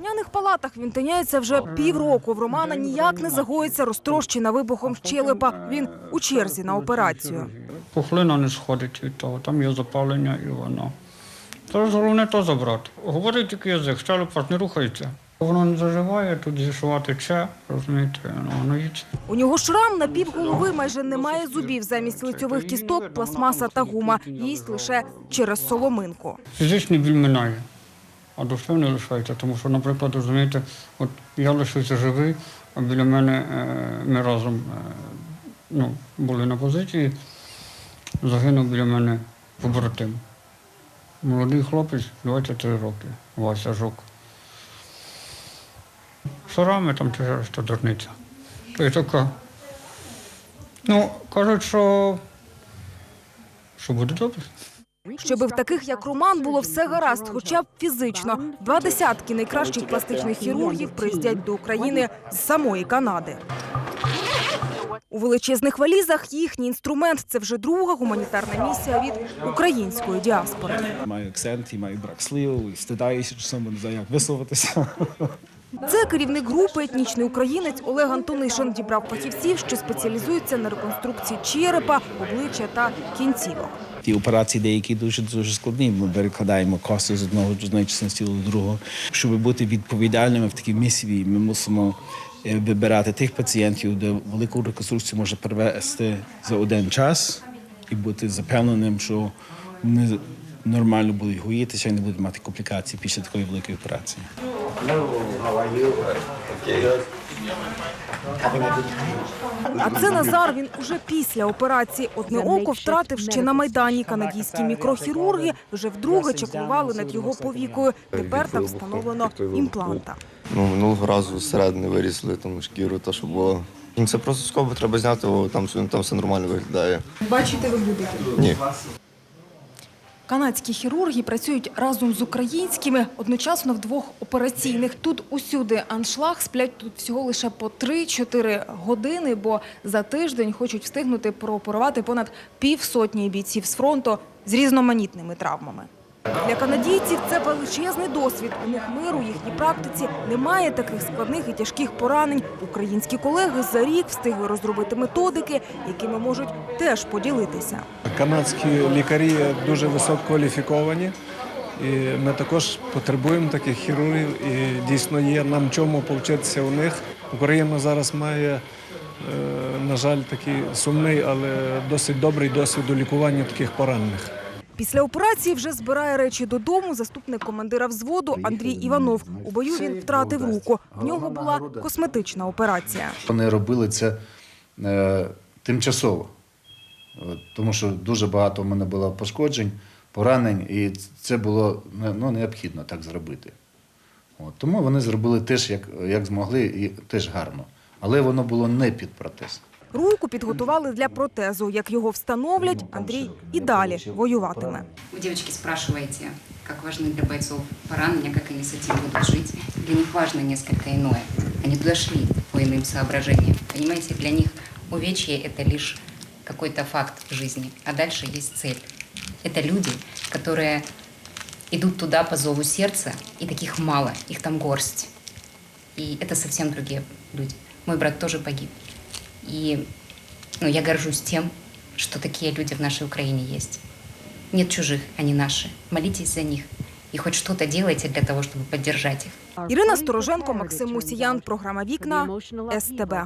лікарняних палатах він тиняється вже півроку. В Романа ніяк не загоїться розтрощена вибухом щелепа. Він у черзі на операцію. Пухлина не сходить від того, там є запалення і воно. Зараз головне то забрати. Говорить тільки язик, щелепа ж не рухається. Воно не заживає, тут зішувати че, розумієте, ну, воно їсть. У нього шрам на півголови, майже немає зубів. Замість лицьових кісток пластмаса та гума. Їсть лише через соломинку. Фізичний біль минає, а душевний лишається, тому що, наприклад, розумієте, от я лишився живий, а біля мене ми разом ну, були на позиції, загинув біля мене побратим. Молодий хлопець, 23 роки, Вася Жук. Шарами там через що дурниця. Й така. Ну, кажуть, що, що буде добре. Щоби в таких, як Роман, було все гаразд, хоча б фізично. Два десятки найкращих пластичних хірургів приїздять до України з самої Канади. У величезних валізах їхній інструмент це вже друга гуманітарна місія від української діаспори. Маю акцент і маю брак слів, і стидаюся, чи саме не знаю, як висловитися. Це керівник групи етнічний українець Олег Антонишин дібрав фахівців, що спеціалізуються на реконструкції черепа, обличчя та кінцівок. Ті операції деякі дуже дуже складні. Ми перекладаємо кости з одного частини до другого. Щоб бути відповідальними в такій місії, ми мусимо е, вибирати тих пацієнтів, де велику реконструкцію може провести за один час і бути запевненим, що вони нормально будуть гоїтися і не будуть мати комплікацій після такої великої операції. А це Назар. Він уже після операції. Одне око втратив ще на майдані. Канадійські мікрохірурги вже вдруге чаклували над його повікою. Тепер там встановлено імпланта. Ну, минулого разу зсередини вирізали там шкіру, та що було. Це просто скобу треба зняти, бо там, там все нормально виглядає. Бачите, виглядає. Ні. Канадські хірурги працюють разом з українськими одночасно в двох операційних. Тут усюди аншлаг сплять тут всього лише по 3-4 години, бо за тиждень хочуть встигнути прооперувати понад півсотні бійців з фронту з різноманітними травмами. Для канадійців це величезний досвід. У них миру їхній практиці немає таких складних і тяжких поранень. Українські колеги за рік встигли розробити методики, якими можуть теж поділитися. Канадські лікарі дуже висококваліфіковані. І ми також потребуємо таких хірургів. І дійсно є нам чому повчитися у них. Україна зараз має, е, на жаль, такий сумний, але досить добрий досвід у лікуванні таких поранених. Після операції вже збирає речі додому заступник командира взводу Андрій Іванов. У бою він втратив руку. В нього була косметична операція. Вони робили це е, тимчасово, тому що дуже багато в мене було пошкоджень, поранень, і це було ну, необхідно так зробити. От, тому вони зробили теж, як, як змогли, і теж гарно. Але воно було не під протез. Руку підготували для протезу. Як його встановлять, Андрій і далі воюватиме. Вы, девочки, спрашиваете, как важны для бойцов поранения, как они с этим будут жить. Для них важно несколько иное. Они туда шли по иным соображениям. Понимаете, для них увечье – это лишь какой-то факт жизни, а дальше есть цель. Это люди, которые идут туда по зову сердца, и таких мало, их там горсть. И это совсем другие люди. Мой брат тоже погиб. И ну, я горжусь тем, что такие люди в нашей Украине есть. Нет чужих, они наши. Молитесь за них. И хоть что-то делайте для того, чтобы поддержать их. Ірина Стороженко, Максим Мусіян. Програма Вікна СТБ.